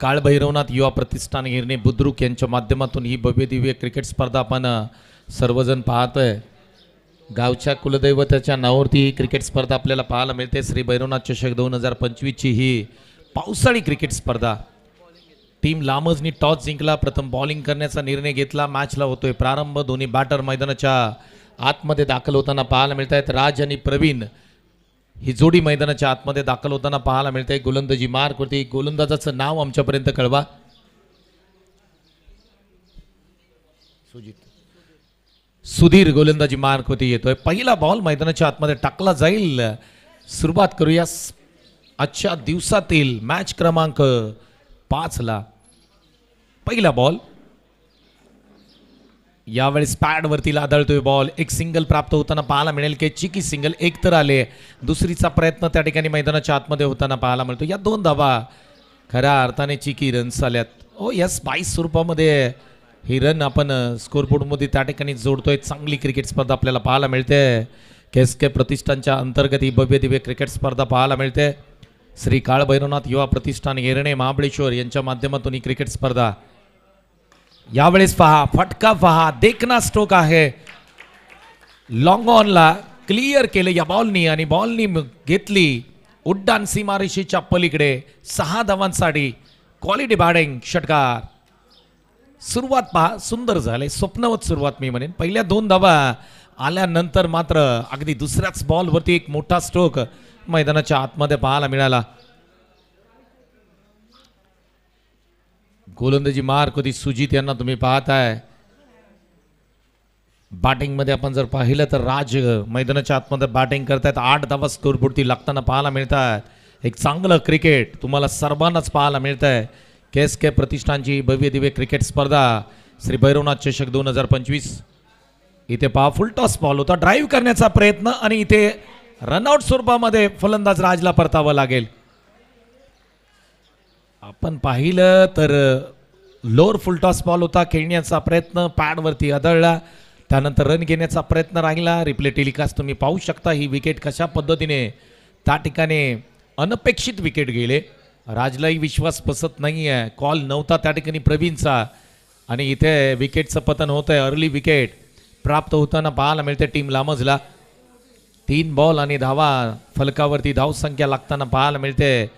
काळभैरवनाथ युवा प्रतिष्ठान हिरणे बुद्रुक यांच्या माध्यमातून ही भव्यदिव्य क्रिकेट स्पर्धा आपण सर्वजण सर्वजण पाहतोय. गावच्या कुलदैवताच्या नावावरती ही क्रिकेट स्पर्धा आपल्याला पाहायला मिळते. श्री भैरवनाथ चषक दोन हजार पंचवीसची ही पावसाळी क्रिकेट स्पर्धा. टीम लामजनी टॉस जिंकला प्रथम बॉलिंग करण्याचा निर्णय घेतला मॅचला होतोय प्रारंभ. दोन्ही बॅटर मैदानाच्या आतमध्ये दाखल होताना पाहायला मिळत आहेत राज आणि प्रवीण ही जोडी मैदानाच्या आतमध्ये दाखल होताना पाहायला मिळते गोलंदाजी मार्कवरती गोलंदाजाचं नाव आमच्यापर्यंत कळवा. सुजित. सुधीर गोलंदाजी मार्कवरती येतोय. पहिला बॉल मैदानाच्या आतमध्ये टाकला जाईल. सुरुवात करूया. आजच्या दिवसातील मॅच क्रमांक पाचला. पहिला बॉल यावेळेस पॅडवरती लादळतोय बॉल एक सिंगल प्राप्त होताना पाहायला मिळेल की चिकी सिंगल एक तर आले. दुसरीचा प्रयत्न त्या ठिकाणी मैदानाच्या आतमध्ये होताना पाहायला मिळतो. या दोन धाबा खऱ्या अर्थाने चिकी रन्स आल्यात. ओ यस बाईस स्वरूपामध्ये ही रन आपण स्कोरबोर्डमध्ये त्या ठिकाणी जोडतोय. चांगली क्रिकेट स्पर्धा आपल्याला पाहायला मिळते. केस के प्रतिष्ठानच्या अंतर्गत ही भव्य दिव्य क्रिकेट स्पर्धा पाहायला मिळते. श्री काळभैरवनाथ युवा प्रतिष्ठान येरणे महाबळेश्वर यांच्या माध्यमातून ही क्रिकेट स्पर्धा यावेळेस पहा फटका पहा देखना स्ट्रोक आहे. लॉंग ऑनला क्लिअर केलं या बॉलनी आणि बॉलनी घेतली. उड्डाण सीमारेषेच्या पलीकडे सहा धावांसाठी क्वालिटी बॅटिंग षटकार. सुरुवात पहा सुंदर झाले स्वप्नवत सुरुवात मी म्हणेन. पहिल्या दोन धावा आल्यानंतर मात्र अगदी दुसऱ्याच बॉलवरती एक मोठा स्ट्रोक मैदानाच्या आतमध्ये पाहायला मिळाला. गोलंदाजी मार कधी सुजित यांना तुम्ही पाहताय? बॅटिंगमध्ये आपण जर पाहिलं तर राज मैदानाच्या आतमध्ये बॅटिंग करतायत. आठ धावा स्कोरबोर्डती लागताना पाहायला मिळतात एक चांगलं क्रिकेट तुम्हाला सर्वांनाच पाहायला मिळत आहे के एस के प्रतिष्ठानची भव्य दिव्य क्रिकेट स्पर्धा. श्री भैरवनाथ चषक दोन हजार पंचवीस. इथे पहा फुल टॉस बॉल होता. ड्राईव्ह करण्याचा प्रयत्न आणि इथे रनआउट स्वरूपामध्ये फलंदाज राजला परतावं लागेल. आपण पाहिलं तर लोअर फुलटॉस बॉल होता खेळण्याचा प्रयत्न पॅडवरती आदळला. त्यानंतर रन घेण्याचा प्रयत्न राहिला. रिप्ले टेलिकास्ट तुम्ही पाहू शकता ही विकेट कशा पद्धतीने त्या ठिकाणी अनपेक्षित विकेट गेले. राजलाही विश्वास बसत नाही आहे कॉल नव्हता त्या ठिकाणी प्रवीणचा. आणि इथे विकेटचं पतन होतं आहे अर्ली विकेट प्राप्त होताना पाहायला मिळते टीम लामजला. तीन बॉल आणि धावा. फलकावरती धावसंख्या लागताना पाहायला मिळते.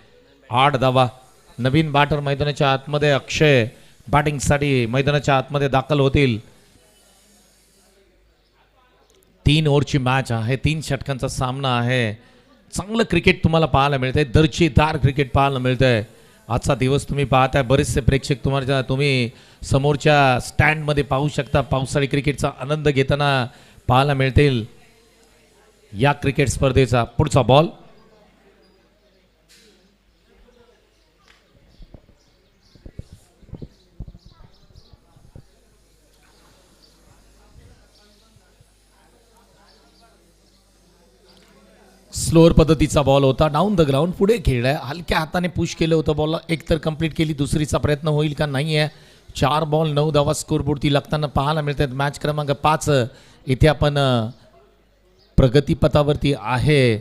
आठ धावा. नवीन बाटर मैदानाच्या आतमध्ये अक्षय बॅटिंगसाठी मैदानाच्या आतमध्ये दाखल होतील. तीन ओव्हरची मॅच आहे. तीन षटकांचा सामना आहे. चांगलं क्रिकेट तुम्हाला पाहायला मिळतंय. दर्जेदार क्रिकेट पाहायला मिळतंय. आजचा दिवस तुम्ही पाहताय. बरेचसे प्रेक्षक तुम्हाला तुम्ही समोरच्या स्टँडमध्ये पाहू शकता. पावसाळी क्रिकेटचा आनंद घेताना पाहायला मिळतील. या क्रिकेट स्पर्धेचा पुढचा बॉल स्लोअर पद्धतीचा बॉल होता. डाऊन द ग्राउंड पुढे खेळलाय हलक्या हाताने पुश केलं होतं बॉलला एक तर कंप्लीट केली दुसरीचा प्रयत्न होईल का? नाही आहे. चार बॉल नऊ धावा स्कोरबोर्डती लागताना पाहायला मिळतात. मॅच क्रमांक पाच इथे आपण प्रगतीपथावरती आहे.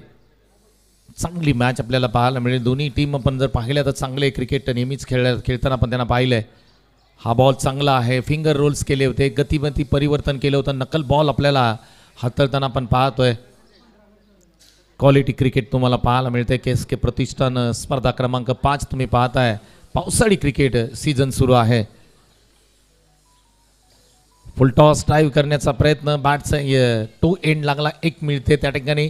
चांगली मॅच आपल्याला पाहायला मिळेल. दोन्ही टीम आपण जर पाहिल्या तर चांगले क्रिकेट नेहमीच खेळ खेळताना आपण त्यांना पाहिलं आहे हा बॉल चांगला आहे. फिंगर रोल्स केले होते. गतिमती परिवर्तन केलं होतं. नकल बॉल आपल्याला हाताळताना आपण पाहतोय. क्वालिटी क्रिकेट तुम्हाला पाहायला मिळते केस के प्रतिष्ठान स्पर्धा क्रमांक पाच तुम्ही पाहताय. पावसाळी क्रिकेट सीझन सुरू आहे. फुलटॉस ड्राईव्ह करण्याचा प्रयत्न. बॅटचा टू एंड लागला एक मिळते त्या ठिकाणी.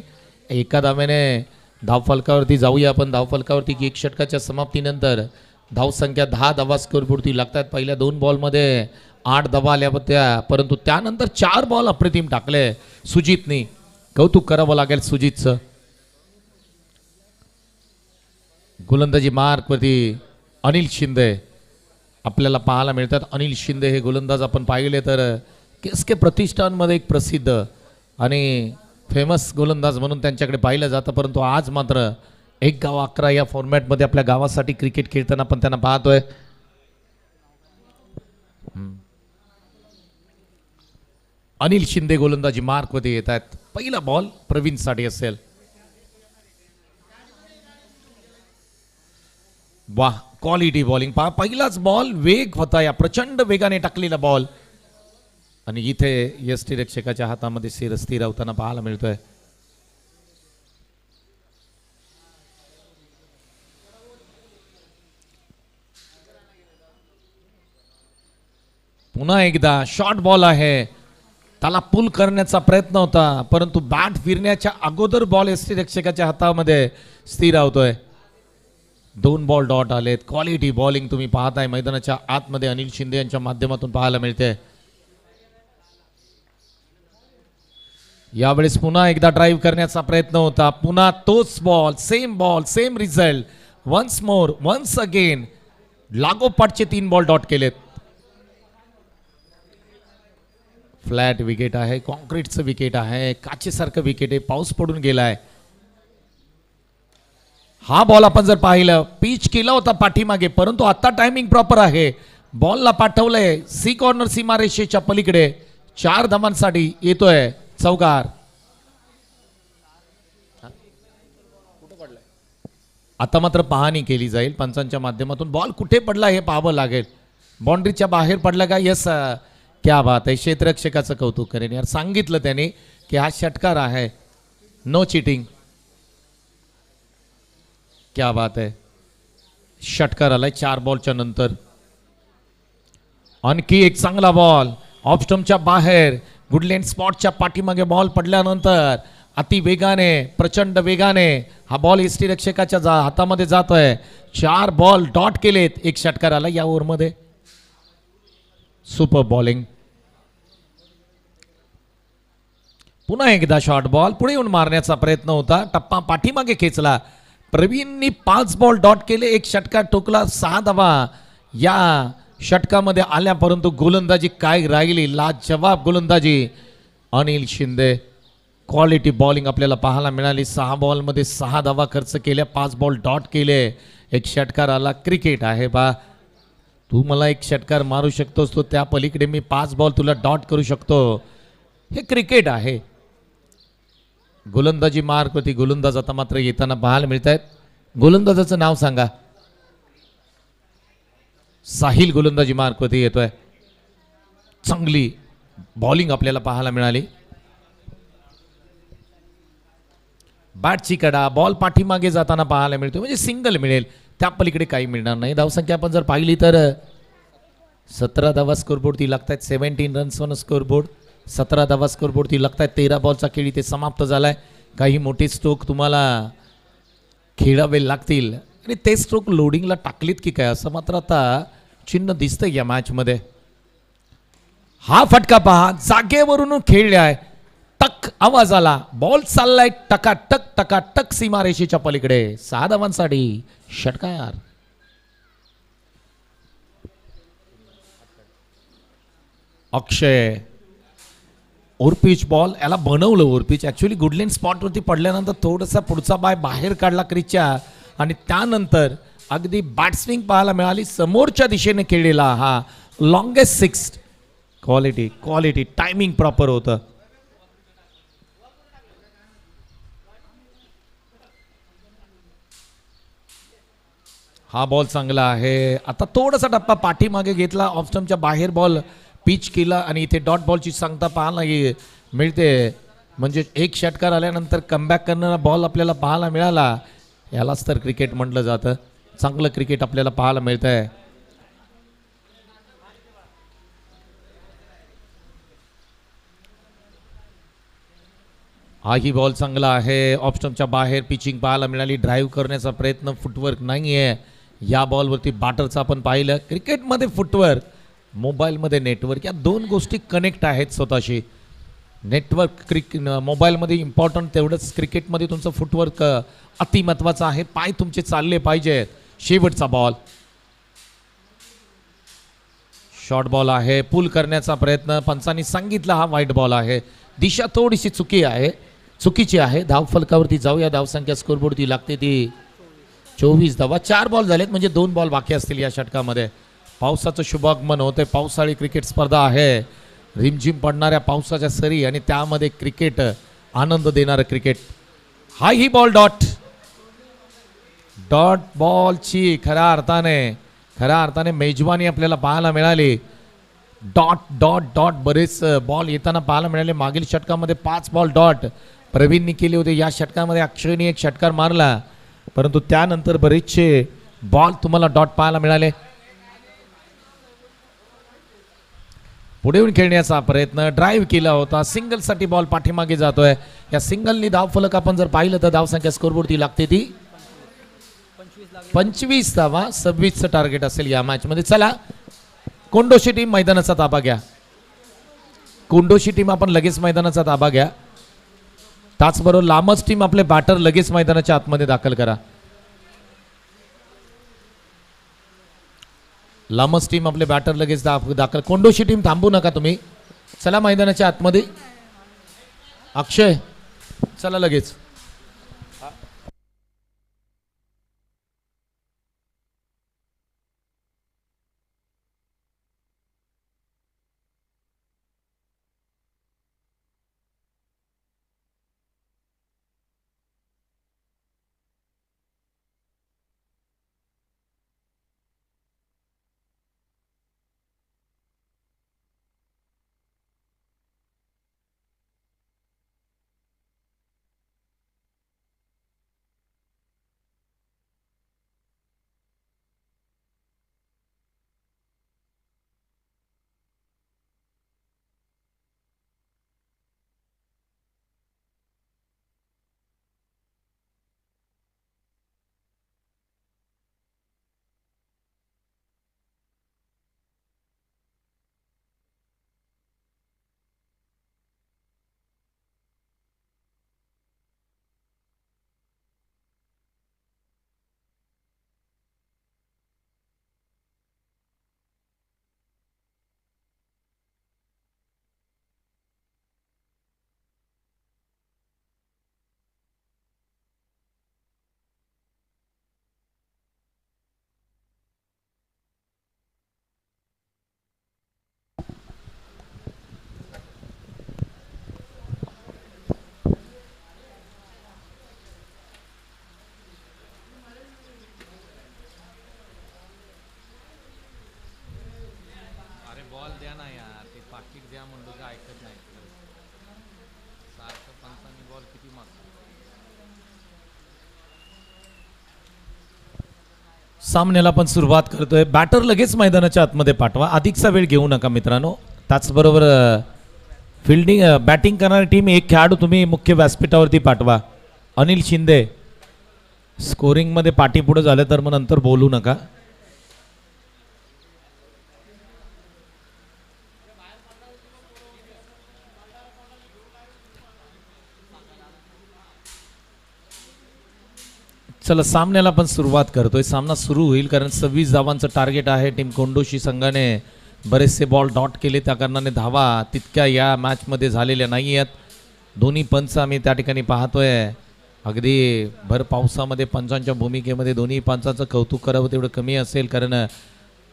एका धाव्याने धावफलकावरती जाऊया आपण. धावफलकावरती की एक षटकाच्या समाप्तीनंतर धावसंख्या दहा धावा स्कोरपुरती लागतात. पहिल्या दोन बॉलमध्ये आठ धावा आल्या होत्या. परंतु त्यानंतर चार बॉल अप्रतिम टाकले. सुजितनी कौतुक करावं लागेल सुजितचं. गोलंदाजी मार्कवरती अनिल शिंदे आपल्याला पाहायला मिळतात. अनिल शिंदे हे गोलंदाज आपण पाहिले तर केस के प्रतिष्ठानमध्ये एक प्रसिद्ध आणि फेमस गोलंदाज म्हणून त्यांच्याकडे पाहिलं जातं. परंतु आज मात्र एक गाव अकरा या फॉर्मॅटमध्ये आपल्या गावासाठी क्रिकेट खेळताना आपण त्यांना पाहतोय. अनिल शिंदे गोलंदाजी मार्कमध्ये येत आहेत. पहिला बॉल प्रवीणसाठी असेल. वाह क्वालिटी बॉलिंग पहा पहिलाच बॉल वेग होता या प्रचंड वेगाने टाकलेला बॉल आणि इथे यष्टीरक्षकाच्या हातामध्ये शिर स्थिरावताना पाहायला मिळतोय. पुन्हा एकदा शॉर्ट बॉल आहे. त्याला पुल करण्याचा प्रयत्न होता परंतु बॅट फिरण्याच्या अगोदर बॉल एसटी रक्षकाच्या हातामध्ये स्थिर होतोय दोन बॉल डॉट आलेत. क्वालिटी बॉलिंग तुम्ही पाहताय. मैदानाच्या आतमध्ये अनिल शिंदे यांच्या माध्यमातून पाहायला मिळते. यावेळेस पुन्हा एकदा ड्राईव्ह करण्याचा प्रयत्न होता. पुन्हा तोच ball same ball same result once more once again लागोपाठचे तीन बॉल डॉट केलेत. फ्लॅट विकेट आहे कॉन्क्रीटचं विकेट आहे. काचेसारखं विकेट आहे. पाऊस पडून गेला आहे हा बॉल आपण जर पाहिलं पिच केला होता पाठीमागे परंतु आता टायमिंग प्रॉपर आहे. बॉलला पाठवलंय सी कॉर्नर सीमारेषेच्या पलीकडे. चार धावांसाठी येतोय चौकार आता मात्र पाहणी केली जाईल. पंचांच्या माध्यमातून बॉल कुठे पडला हे पाहावं लागेल. बाउंड्रीच्या बाहेर पडला का? यस क्या बात आहे. क्षेत्ररक्षकाचं कौतुक करेन. यार सांगितलं त्याने की हा षटकार आहे. नो चिटिंग क्या बात आहे षटकार आलाय चार बॉलच्या नंतर. आणखी एक चांगला बॉल ऑफस्टमच्या बाहेर गुडलँड स्पॉटच्या पाठीमागे बॉल पडल्यानंतर अति वेगाने प्रचंड वेगाने हा बॉल एसटी रक्षकाच्या जा हातामध्ये जातोय. चार बॉल डॉट केलेत. एक षटकार आला या ओव्हरमध्ये. सुपर बॉलिंग पुन्हा एकदा शॉर्ट बॉल पुढे येऊन मारण्याचा प्रयत्न होता. टप्पा पाठीमागे खेचला. प्रवीणनी पाच बॉल डॉट केले एक षटकार ठोकला सहा धावा. या षटकामध्ये आल्या परंतु गोलंदाजी काय राहिली? लाजवाब गोलंदाजी. अनिल शिंदे क्वालिटी बॉलिंग आपल्याला पाहायला मिळाली. सहा बॉलमध्ये सहा धावा खर्च केल्या पाच बॉल डॉट केले. एक षटकार आला क्रिकेट आहे बा. तू मला एक षटकार मारू शकतोस तो त्या पलीकडे मी पाच बॉल तुला डॉट करू शकतो. हे क्रिकेट आहे. गोलंदाजी मार्क होती गोलंदाज आता मात्र येताना पाहायला मिळत आहेत गोलंदाजाचं नाव सांगा. साहिल गोलंदाजी मार्गवरती येतोय. चांगली बॉलिंग आपल्याला पाहायला मिळाली. बॅटची कडा बॉल पाठीमागे जाताना पाहायला मिळतो म्हणजे सिंगल मिळेल. त्या पलीकडे काही मिळणार नाही. धावसंख्या आपण जर पाहिली तर सतरा धावा स्कोरबोर्ड ती लागत आहेत सेव्हन्टीन रन्स ऑन स्कोरबोर्ड सतरा धावा स्कोरबोर्डती लागत आहेत तेरा बॉलचा खेळ इथे समाप्त झालाय. काही मोठे स्ट्रोक तुम्हाला खेळावे लागतील. आणि ते स्ट्रोक लोडिंगला टाकलीत की काय? असं मात्र आता चिन्ह दिसतंय या मॅचमध्ये हा फटका पहा. जागेवरून खेळले आहे टक आवाज आला बॉल चाललाय टकाटक टकाटक सीमारेषेच्या पलीकडे. सहा धावांसाठी षटकार अक्षय. ओरपीच बॉल याला बनवलं ओरपीच ॲक्च्युली गुडलेन स्पॉटवरती पडल्यानंतर थोडासा पुढचा बाय बाहेर काढला क्रिजच्या आणि त्यानंतर अगदी बॅट्सविंग पाहायला मिळाली. समोरच्या दिशेने खेळलेला हा longest six quality quality timing proper होतं. हा बॉल चांगला आहे. आता थोडासा टप्पा पाठीमागे घेतला. ऑफस्टमच्या बाहेर बॉल पिच केला आणि इथे डॉट बॉलची सांगता पाहायला मिळते. म्हणजे एक षटकार आल्यानंतर कमबॅक करणारा बॉल आपल्याला पाहायला मिळाला. यालाच तर क्रिकेट म्हटलं जातं. चांगलं क्रिकेट आपल्याला पाहायला मिळतं आहे हाही बॉल चांगला आहे. ऑप्शनच्या बाहेर पिचिंग पाहायला मिळाली. ड्राईव्ह करण्याचा प्रयत्न फुटवर्क नाही आहे या बॉलवरती बाटरचं आपण पाहिलं. क्रिकेटमध्ये फुटवर्क मोबाईलमध्ये नेटवर्क या दोन गोष्टी कनेक्ट आहेत स्वतःशी. नेटवर्क क्रिक मोबाईलमध्ये इम्पॉर्टंट तेवढंच. क्रिकेटमध्ये तुमचं फुटवर्क अति महत्त्वाचं आहे. पाय तुमचे चालले पाहिजेत शेवटचा बॉल शॉर्ट बॉल आहे. पुल करण्याचा प्रयत्न. पंचांनी सांगितला हा वाईट बॉल आहे. दिशा थोडीशी चुकी आहे. चुकीची आहे. धाव फलकावरती जाऊया. धावसंख्या स्कोरबोर्ड ती लागते ती. चोवीस धावा. चार बॉल झालेत. म्हणजे दोन बॉल बाकी असतील या षटकामध्ये. पावसाचं शुभागमन होते. पावसाळी क्रिकेट स्पर्धा आहे. रिमझिम पडणाऱ्या पावसाच्या सरी आणि त्यामध्ये क्रिकेट आनंद देणारं क्रिकेट. हाही बॉल डॉट. डॉट बॉलची खऱ्या अर्थाने खऱ्या अर्थाने मेजवानी आपल्याला पाहायला मिळाली. डॉट डॉट डॉट बरेच बॉल येताना पाहायला मिळाले. मागील षटकामध्ये पाच बॉल डॉट. प्रवीणनी केले होते. या षटकामध्ये अक्षयने एक षटकार मारला. परंतु त्यानंतर बरेचसे बॉल तुम्हाला डॉट पाहायला मिळाले. पुढे येऊन खेळण्याचा प्रयत्न. ड्राईव्ह केला होता. सिंगलसाठी बॉल पाठीमागे जातोय. या सिंगलनी धाव फलक आपण जर पाहिलं तर धावसंख्या स्कोरबोर्डती लागते ती. पंचवीस धावा सव्वीसचं टार्गेट असेल या मॅचमध्ये चला कोंडोशी टीम मैदानाचा ताबा घ्या. कोंडोशी टीम आपण लगेच मैदानाचा ताबा घ्या. त्याचबरोबर लांबच टीम आपले बॅटर लगेच मैदानाच्या आतमध्ये दाखल करा. लांबच टीम आपले बॅटर लगेच दाख दाखल. कोंडोशी टीम थांबू नका तुम्ही. चला मैदानाच्या आतमध्ये. अक्षय चला लगेच. सामन्याला पण सुरुवात करतोय. बॅटर लगेच मैदानाच्या आतमध्ये पाठवा. अधिकचा वेळ घेऊ नका मित्रांनो. त्याचबरोबर फिल्डिंग बॅटिंग करणारी टीम एक खेळाडू तुम्ही मुख्य व्यासपीठावरती पाठवा. अनिल शिंदे. स्कोरिंगमध्ये पाठीपुढं झालं तर मग नंतर बोलू नका. चला सामन्याला पण सुरुवात करतोय. सामना सुरू होईल कारण सव्वीस धावांचं टार्गेट आहे. टीम कोंडोशी संघाने बरेचसे बॉल डॉट केले. त्या कारणाने धावा तितक्या या मॅचमध्ये झालेल्या नाही आहेत दोन्ही पंच आम्ही त्या ठिकाणी पाहतोय. अगदी भर पावसामध्ये पंचांच्या भूमिकेमध्ये दोन्ही पंचांचं कौतुक करावं तेवढं कमी असेल कारण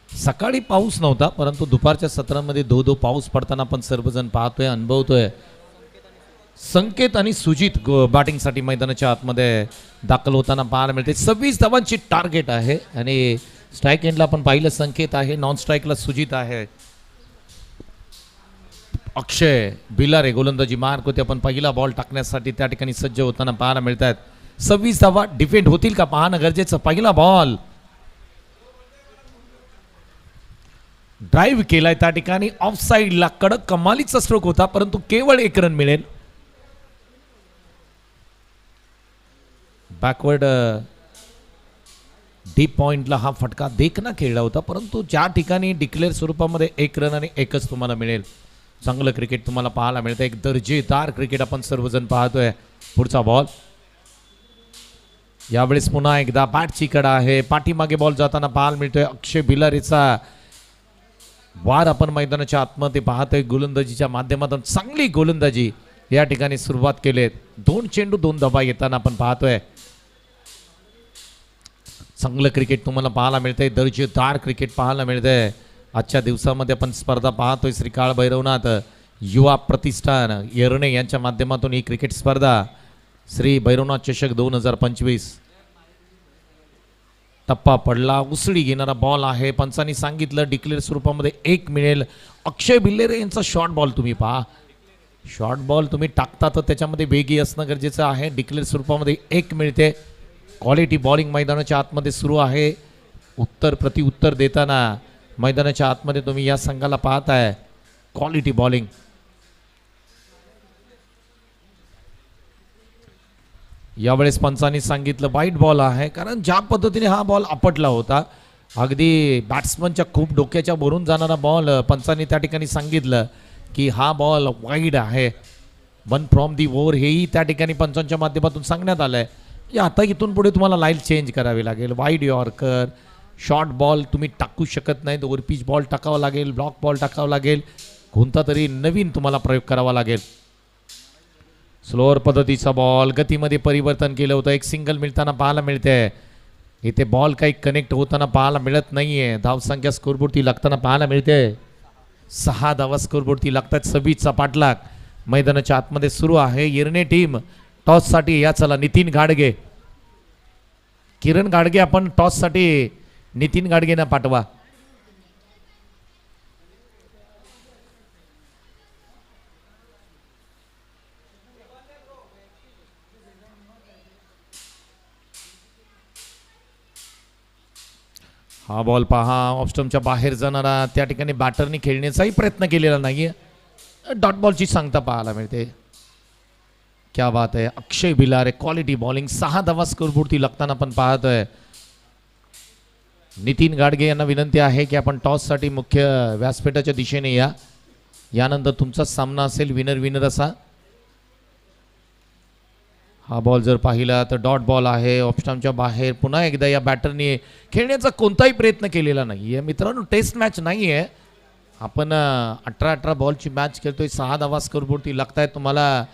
सकाळी पाऊस नव्हता परंतु दुपारच्या सत्रामध्ये धो धो पाऊस पडताना आपण सर्वजण पाहतोय अनुभवतोय. संकेत आणि सुजित बॅटिंगसाठी मैदानाच्या आतमध्ये दाखल होताना पाहायला मिळते. सव्वीस धावांची टार्गेट आहे आणि स्ट्राईक एंडला आपण पाहिलं संकेत आहे नॉन स्ट्राईकला सुजित आहे. अक्षय बिलारे गोलंदाजी मार्क होते. आपण पहिला बॉल टाकण्यासाठी त्या ठिकाणी सज्ज होताना पाहायला मिळत आहेत सव्वीस धावा डिफेंड होतील का? पाहणं गरजेचं. पहिला बॉल ड्राईव्ह केलाय त्या ठिकाणी. ऑफ साईडला कडक कमालीचा स्ट्रोक होता परंतु केवळ एक रन मिळेल. बॅकवर्ड डीप पॉइंटला हा फटका देखना खेळला होता परंतु ज्या ठिकाणी डिक्लेअर स्वरूपामध्ये एक रन आणि एकच तुम्हाला मिळेल. चांगलं क्रिकेट तुम्हाला पाहायला मिळतं. एक दर्जेदार क्रिकेट आपण सर्वजण पाहतोय पुढचा बॉल यावेळेस पुन्हा एकदा बॅटची कडा आहे. पाठीमागे बॉल जाताना पाहायला मिळतोय अक्षय बिलारीचा. वार आपण मैदानाच्या आतमध्ये पाहतोय. गोलंदाजीच्या माध्यमातून चांगली गोलंदाजी या ठिकाणी सुरुवात केली दोन चेंडू दोन दबा येताना आपण पाहतोय. चांगलं क्रिकेट तुम्हाला पाहायला मिळतंय दर्जेदार क्रिकेट पाहायला मिळतंय. आजच्या दिवसामध्ये आपण स्पर्धा पाहतोय श्री काळ भैरवनाथ युवा प्रतिष्ठान येरणे यांच्या माध्यमातून ही क्रिकेट स्पर्धा. श्री भैरवनाथ चषक दोन हजार पंचवीस. टप्पा पडला उसळी घेणारा बॉल आहे. पंचांनी सांगितलं डिक्लेअर स्वरूपामध्ये एक मिळेल. अक्षय भिल्लेरे यांचा शॉर्ट बॉल तुम्ही पहा. शॉर्ट बॉल तुम्ही टाकता तर त्याच्यामध्ये वेगी असणं गरजेचं आहे. डिक्लेअर स्वरूपामध्ये एक मिळते. क्वालिटी बॉलिंग मैदानाच्या आतमध्ये सुरू आहे. उत्तर प्रतिउत्तर देताना मैदानाच्या आतमध्ये तुम्ही या संघाला पाहताय. क्वालिटी बॉलिंग यावेळेस पंचांनी सांगितलं वाईट बॉल आहे. कारण ज्या पद्धतीने हा बॉल आपटला होता अगदी बॅट्समनच्या खूप डोक्याच्या भरून जाणारा बॉल पंचांनी त्या ठिकाणी सांगितलं की हा बॉल वाईड आहे. वन फ्रॉम दी ओव्हर हेही त्या ठिकाणी पंचांच्या माध्यमातून सांगण्यात आलं आहे या आता इथून पुढे तुम्हाला लाईन चेंज करावी लागेल. वाईड यॉर्कर शॉर्ट बॉल तुम्ही टाकू शकत नाहीत. ओव्हर पिच बॉल टाकावा लागेल ब्लॉक बॉल टाकावा लागेल. कोणता तरी नवीन तुम्हाला प्रयोग करावा लागेल. स्लोअर पद्धतीचा बॉल गतीमध्ये परिवर्तन केलं होतं. एक सिंगल मिळताना पाहायला मिळते. इथे बॉल काही कनेक्ट होताना पाहायला मिळत नाही आहे धावसंख्या स्कोरबोर्डती लागताना पाहायला मिळते. सहा धावा स्कोरबोर्डती लागतात. सव्वीसचा पाठलाग मैदानाच्या आतमध्ये सुरू आहे. येरणे टीम टॉससाठी या चला नितीन गाडगे. किरण गाडगे आपण टॉससाठी नितीन गाडगेना पाठवा. हा बॉल पहा ऑफस्टमच्या बाहेर जाणारा त्या ठिकाणी बॅटरनी खेळण्याचाही प्रयत्न केलेला नाहीये. डॉट बॉलची सांगता पाहायला मिळते. क्या बात आहे अक्षय भिलारे क्वालिटी बॉलिंग सहा धावा स्कोरबोर्डती लागताना आपण पाहतोय. नितीन गाडगे यांना विनंती आहे की आपण टॉससाठी मुख्य व्यासपीठाच्या दिशेने या. यानंतर तुमचा सामना असेल विनर विनर असा. हा बॉल जर पाहिला तर डॉट बॉल आहे ऑप्शनच्या बाहेर. पुन्हा एकदा या बॅटरने खेळण्याचा कोणताही प्रयत्न केलेला नाही आहे मित्रांनो टेस्ट मॅच नाही आहे आपण अठरा अठरा बॉलची मॅच खेळतोय. सहा धावा स्कोरबोर्डती लागतायत तुम्हाला.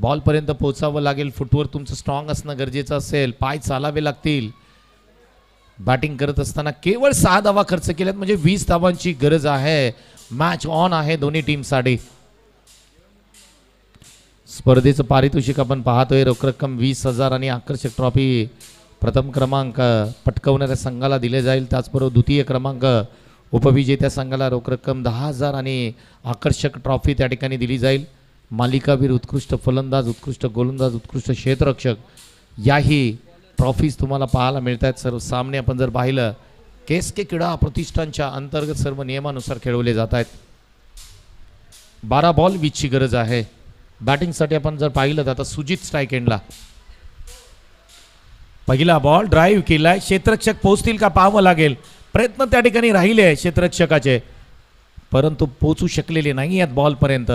बॉलपर्यंत पोचावं लागेल. फुटवर तुमचं स्ट्रॉंग असणं गरजेचं असेल. पाय चालावे लागतील. बॅटिंग करत असताना केवळ सहा धावा खर्च केल्यात. म्हणजे वीस धावांची गरज आहे. मॅच ऑन आहे दोन्ही टीमसाठी स्पर्धेचं पारितोषिक आपण पाहतोय. रोख रक्कम वीस हजार आणि आकर्षक ट्रॉफी प्रथम क्रमांक पटकवणाऱ्या संघाला दिले जाईल. त्याचबरोबर द्वितीय क्रमांक उपविजेत्या संघाला रोख रक्कम दहा हजार आणि आकर्षक ट्रॉफी त्या ठिकाणी दिली जाईल. मालिकावीर उत्कृष्ट फलंदाज उत्कृष्ट गोलंदाज उत्कृष्ट क्षेत्ररक्षक याही ट्रॉफीज तुम्हाला पाहायला मिळत आहेत सर्व सामने आपण जर पाहिलं केस के क्रीडा प्रतिष्ठानच्या अंतर्गत सर्व नियमानुसार खेळवले जात आहेत बारा बॉल वीजची गरज आहे. बॅटिंगसाठी आपण जर पाहिलं तर आता सुजित स्ट्राईक एंडला पहिला बॉल ड्राईव्ह केलाय. क्षेत्ररक्षक पोहोचतील का? पाहावं लागेल. प्रयत्न त्या ठिकाणी राहिले आहे क्षेत्ररक्षकाचे. परंतु पोचू शकलेले नाही आहेत बॉलपर्यंत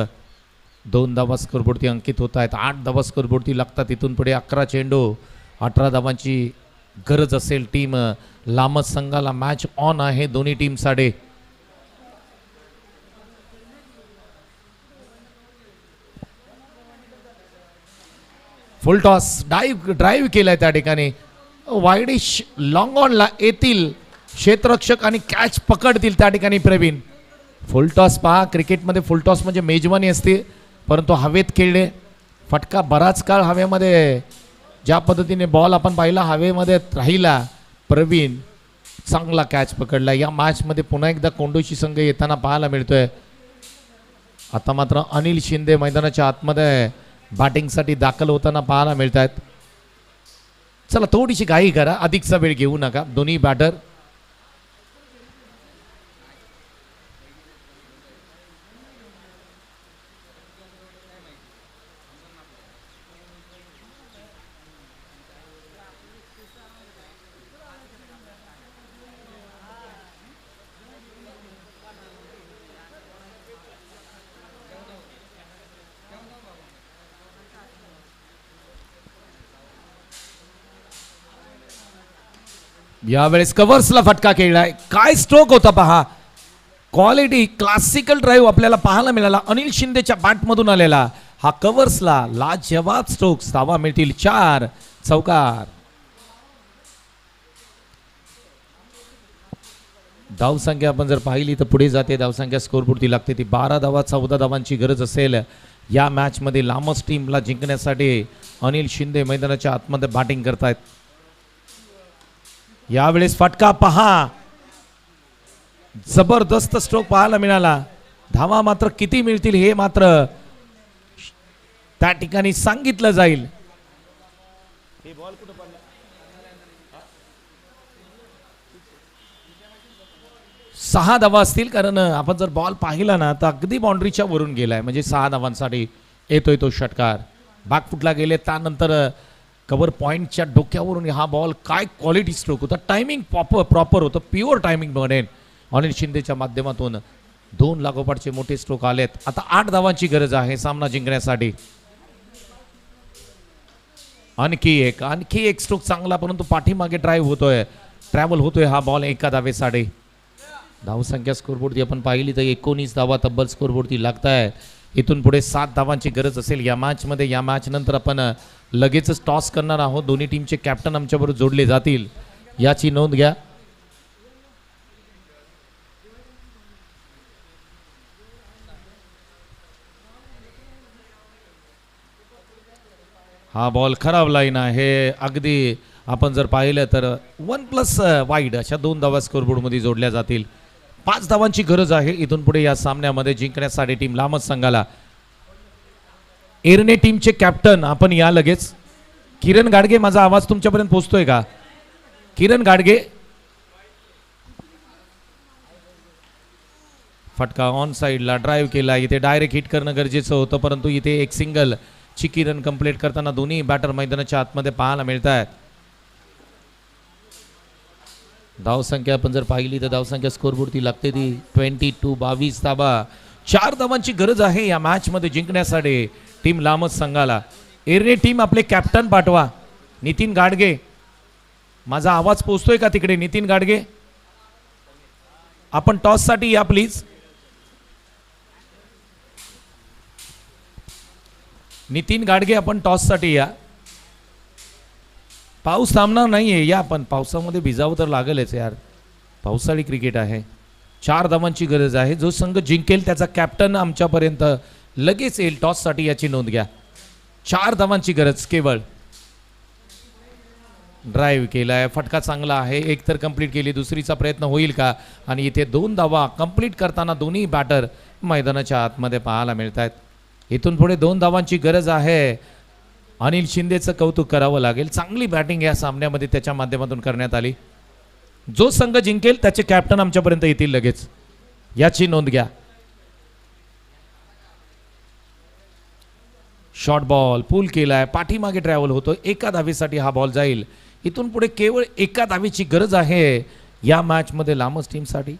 दोन धावा स्कोरबोर्डती अंकित होत आहेत आठ धावा स्कोरबोर्डती लागतात. इथून पुढे अकरा चेंडू अठरा धावांची गरज असेल टीम. लांबच संघाला मॅच ऑन आहे दोन्ही टीमसाठी फुल टॉस डाईव्ह ड्राईव्ह केलाय त्या ठिकाणी. वाईडिश लॉंग ऑनला येतील. क्षेत्ररक्षक आणि कॅच पकडतील त्या ठिकाणी प्रवीण. फुल टॉस पहा क्रिकेटमध्ये फुल टॉस म्हणजे मेजवानी असते. परंतु हवेत खेळले. फटका बराच काळ हवेमध्ये ज्या पद्धतीने बॉल आपण पाहिला हवेमध्ये राहिला प्रवीण चांगला कॅच पकडला. या मॅचमध्ये पुन्हा एकदा कोंडोशी संघ येताना पाहायला मिळतोय. आता मात्र अनिल शिंदे मैदानाच्या आतमध्ये बॅटिंगसाठी दाखल होताना पाहायला मिळत आहेत चला थोडीशी घाई करा. अधिकचा वेळ घेऊ नका. दोन्ही बॅटर यावेळेस कव्हर्सला फटका खेळलाय काय स्ट्रोक होता पहा. क्वालिटी क्लासिकल ड्राईव्ह आपल्याला पाहायला मिळाला. अनिल शिंदेच्या बॅटमधून आलेला. हा कव्हर्सला लाजवाब स्ट्रोक धावा मिळतील चार. चौकार. धावसंख्या आपण जर पाहिली तर पुढे जाते. धावसंख्या स्कोरपुरती लागते. ती बारा धावा चौदा धावांची गरज असेल. या मॅचमध्ये लांबच टीमला जिंकण्यासाठी अनिल शिंदे मैदानाच्या आतमध्ये बॅटिंग करतायत. यावेळेस फटका पहा. जबरदस्त स्ट्रोक पाहायला मिळाला. धावा मात्र किती मिळतील हे मात्र त्या ठिकाणी सांगितलं जाईल. सहा धावा असतील कारण आपण जर बॉल पाहिला ना तर अगदी बाउंड्रीच्या वरून गेलाय. म्हणजे सहा धावांसाठी येतोय तो षटकार. बाग फुटला गेले त्यानंतर कवर पॉईंटच्या डोक्यावरून हा बॉल काय क्वालिटी स्ट्रोक होता? टायमिंग प्रॉपर प्रॉपर होतं. प्युअर टायमिंग बनेन अनिल शिंदेच्या माध्यमातून दोन लागोपाठचे मोठे स्ट्रोक आलेत. आता आठ धावांची गरज आहे सामना जिंकण्यासाठी. आणखी एक आणखी एक स्ट्रोक चांगला परंतु पाठीमागे ड्राईव्ह होतोय. ट्रॅव्हल होतोय हा बॉल एका धावेसाठी. धावसंख्या स्कोरबोर्डची आपण पाहिली तर एकोणीस धावा तब्बल स्कोरबोर्डती लागत आहे इथून पुढे सात धावांची गरज असेल. या मॅचमध्ये या मॅच नंतर आपण लगेचच टॉस करणार आहोत. दोन्ही टीमचे कॅप्टन आमच्याबरोबर जोडले जातील. याची नोंद घ्या. हा बॉल खराब लाईन आहे. अगदी आपण जर पाहिलं तर वन प्लस वाईड अशा दोन धावा स्कोरबोर्डमध्ये जोडल्या जातील. पाच धावांची गरज आहे. इथून पुढे या सामन्यामध्ये जिंकण्यासाठी टीम लांबच संघाला. एरने टीमचे कॅप्टन आपण या लगेच. किरण गाडगे माझा आवाज तुमच्यापर्यंत पोहोचतोय का? किरण गाडगे. फटका ऑन साईडला ड्राईव्ह केला. इथे डायरेक्ट हिट करणं गरजेचं होतं परंतु इथे एक सिंगल ची किरण कंप्लीट करताना दोन्ही बॅटर मैदानाच्या आतमध्ये पाहायला मिळत आहेत धावसंख्या आपण जर पाहिली तर धावसंख्या स्कोरबोर्डती लागते ती ट्वेंटी टू बावीस ताबा. चार धावांची गरज आहे या मॅचमध्ये जिंकण्यासाठी टीम लांबच संघाला. एरने टीम आपले कॅप्टन पाठवा. नितीन गाडगे. माझा आवाज पोचतोय का तिकडे? नितीन गाडगे? आपण टॉससाठी या प्लीज नितीन गाडगे आपण टॉससाठी या. पाऊस थांबणार आहे या पण पावसामध्ये भिजावं तर लागेलच यार. पावसाळी क्रिकेट आहे. चार धावांची गरज आहे. जो संघ जिंकेल त्याचा कॅप्टन आमच्यापर्यंत लगेच येईल. टॉससाठी याची नोंद घ्या. चार धावांची गरज केवळ. ड्राईव्ह आहे फटका चांगला आहे. एक तर कंप्लीट केली. दुसरीचा प्रयत्न होईल का? आणि इथे दोन धावा कंप्लीट करताना दोन्ही बॅटर मैदानाच्या आतमध्ये पाहायला मिळत आहेत इथून पुढे दोन धावांची गरज आहे. अनिल शिंदेचं कौतुक करावं लागेल. चांगली बॅटिंग या सामन्यामध्ये त्याच्या माध्यमातून करण्यात आली. जो संघ जिंकेल त्याचे कॅप्टन आमच्यापर्यंत येतील लगेच. याची नोंद घ्या. शॉर्ट बॉल पूल केलाय. पाठीमागे ट्रॅव्हल होतो एका धावीसाठी हा बॉल जाईल. इथून पुढे केवळ एका धावीची गरज आहे. या मॅचमध्ये लांबच टीमसाठी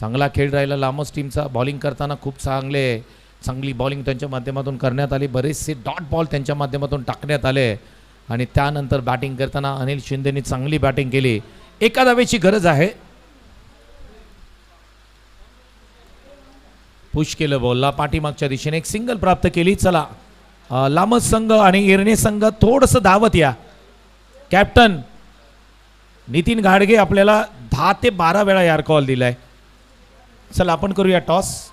चांगला खेळ राहिला लांबच टीमचा बॉलिंग करताना खूप चांगले. चांगली बॉलिंग त्यांच्या माध्यमातून करण्यात आली. बरेचसे डॉट बॉल त्यांच्या माध्यमातून टाकण्यात आले. आणि त्यानंतर बॅटिंग करताना अनिल शिंदेनी चांगली बॅटिंग केली. एका दावेची गरज आहे. पुश केलं बॉलला पाठीमागच्या दिशेने एक सिंगल प्राप्त केली. चला लांबच लामस संघ आणि इरणे संघ थोडंसं धावत या. कॅप्टन नितीन गाडगे आपल्याला दहा ते बारा वेळा यार कॉल दिलाय. चला आपण करूया टॉस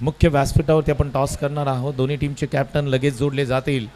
मुख्य व्यासपीठावरती आपण टॉस करणार आहोत. दोन्ही टीमचे कॅप्टन लगेच जोडले जातील.